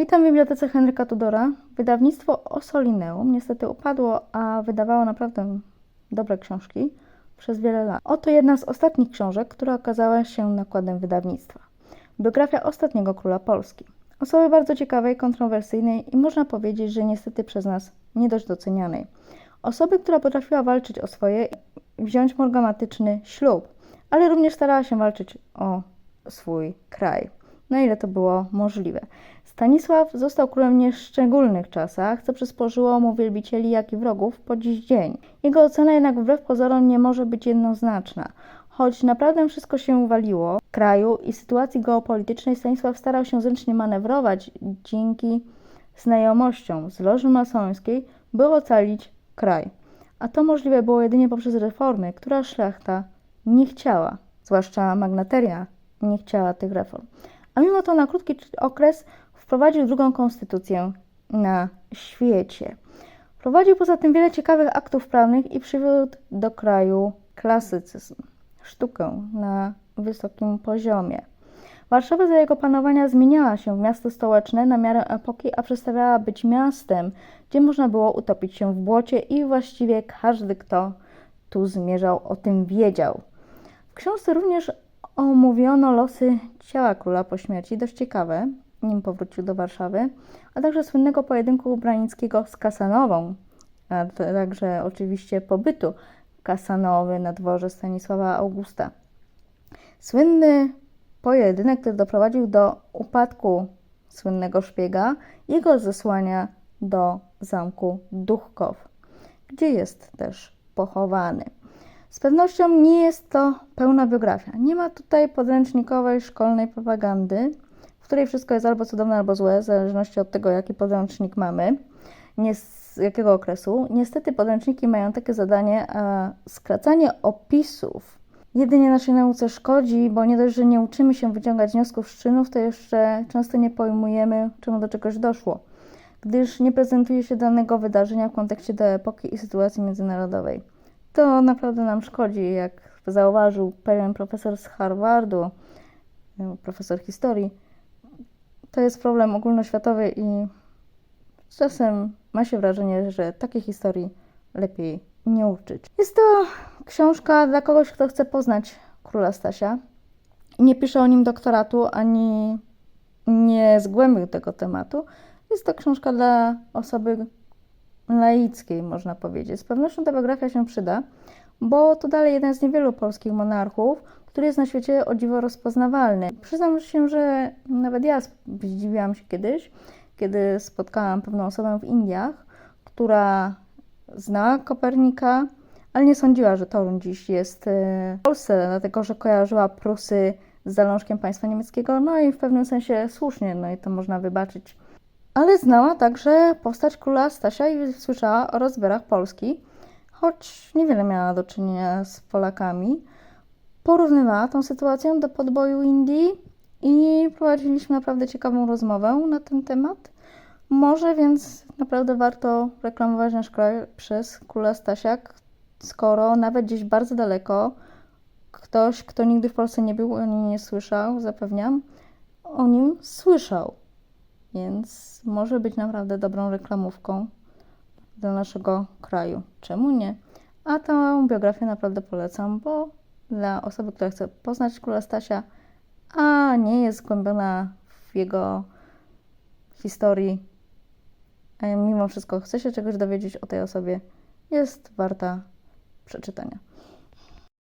Witam w Bibliotece Henryka Tudora. Wydawnictwo Osolineum niestety upadło, a wydawało naprawdę dobre książki przez wiele lat. Oto jedna z ostatnich książek, która okazała się nakładem wydawnictwa. Biografia ostatniego króla Polski. Osoby bardzo ciekawej, kontrowersyjnej i można powiedzieć, że niestety przez nas nie dość docenianej. Osoby, która potrafiła walczyć o swoje wziąć morgamatyczny ślub, ale również starała się walczyć o swój kraj, na ile to było możliwe. Stanisław został królem w nieszczególnych czasach, co przysporzyło mu wielbicieli, jak i wrogów po dziś dzień. Jego ocena jednak wbrew pozorom nie może być jednoznaczna. Choć naprawdę wszystko się uwaliło w kraju i sytuacji geopolitycznej, Stanisław starał się zręcznie manewrować dzięki znajomościom z loży masońskiej, by ocalić kraj. A to możliwe było jedynie poprzez reformy, które szlachta nie chciała, zwłaszcza magnateria nie chciała tych reform. Mimo to na krótki okres wprowadził drugą konstytucję na świecie. Wprowadził poza tym wiele ciekawych aktów prawnych i przywiódł do kraju klasycyzm, sztukę na wysokim poziomie. Warszawa za jego panowania zmieniała się w miasto stołeczne na miarę epoki, a przestawiała być miastem, gdzie można było utopić się w błocie i właściwie każdy, kto tu zmierzał, o tym wiedział. W książce również omówiono losy ciała króla po śmierci, dość ciekawe, nim powrócił do Warszawy, a także słynnego pojedynku Branickiego z Kasanową, a także oczywiście pobytu Kasanowy na dworze Stanisława Augusta. Słynny pojedynek, który doprowadził do upadku słynnego szpiega, jego zesłania do zamku Duchkow, gdzie jest też pochowany. Z pewnością nie jest to pełna biografia. Nie ma tutaj podręcznikowej szkolnej propagandy, w której wszystko jest albo cudowne, albo złe, w zależności od tego, jaki podręcznik mamy, nie z jakiego okresu. Niestety podręczniki mają takie zadanie, a skracanie opisów jedynie naszej nauce szkodzi, bo nie dość, że nie uczymy się wyciągać wniosków z czynów, to jeszcze często nie pojmujemy, czemu do czegoś doszło, gdyż nie prezentuje się danego wydarzenia w kontekście do epoki i sytuacji międzynarodowej. To naprawdę nam szkodzi, jak zauważył pewien profesor z Harvardu, profesor historii. To jest problem ogólnoświatowy i czasem ma się wrażenie, że takiej historii lepiej nie uczyć. Jest to książka dla kogoś, kto chce poznać króla Stasia. Nie pisze o nim doktoratu, ani nie zgłębił tego tematu. Jest to książka dla osoby laickiej, można powiedzieć. Z pewnością ta biografia się przyda, bo to dalej jeden z niewielu polskich monarchów, który jest na świecie o dziwo rozpoznawalny. Przyznam się, że nawet ja zdziwiłam się kiedyś, kiedy spotkałam pewną osobę w Indiach, która znała Kopernika, ale nie sądziła, że Torun dziś jest w Polsce, dlatego że kojarzyła Prusy z zalążkiem państwa niemieckiego, no i w pewnym sensie słusznie, no i to można wybaczyć. Ale znała także postać króla Stasia i słyszała o rozbiorach Polski, choć niewiele miała do czynienia z Polakami. Porównywała tą sytuację do podboju Indii i prowadziliśmy naprawdę ciekawą rozmowę na ten temat. Może więc naprawdę warto reklamować nasz kraj przez króla Stasia, skoro nawet gdzieś bardzo daleko ktoś, kto nigdy w Polsce nie był, o nim nie słyszał, zapewniam, o nim słyszał. Więc może być naprawdę dobrą reklamówką do naszego kraju. Czemu nie? A tę biografię naprawdę polecam, bo dla osoby, która chce poznać króla Stasia, a nie jest zgłębiona w jego historii, a mimo wszystko chce się czegoś dowiedzieć o tej osobie, jest warta przeczytania.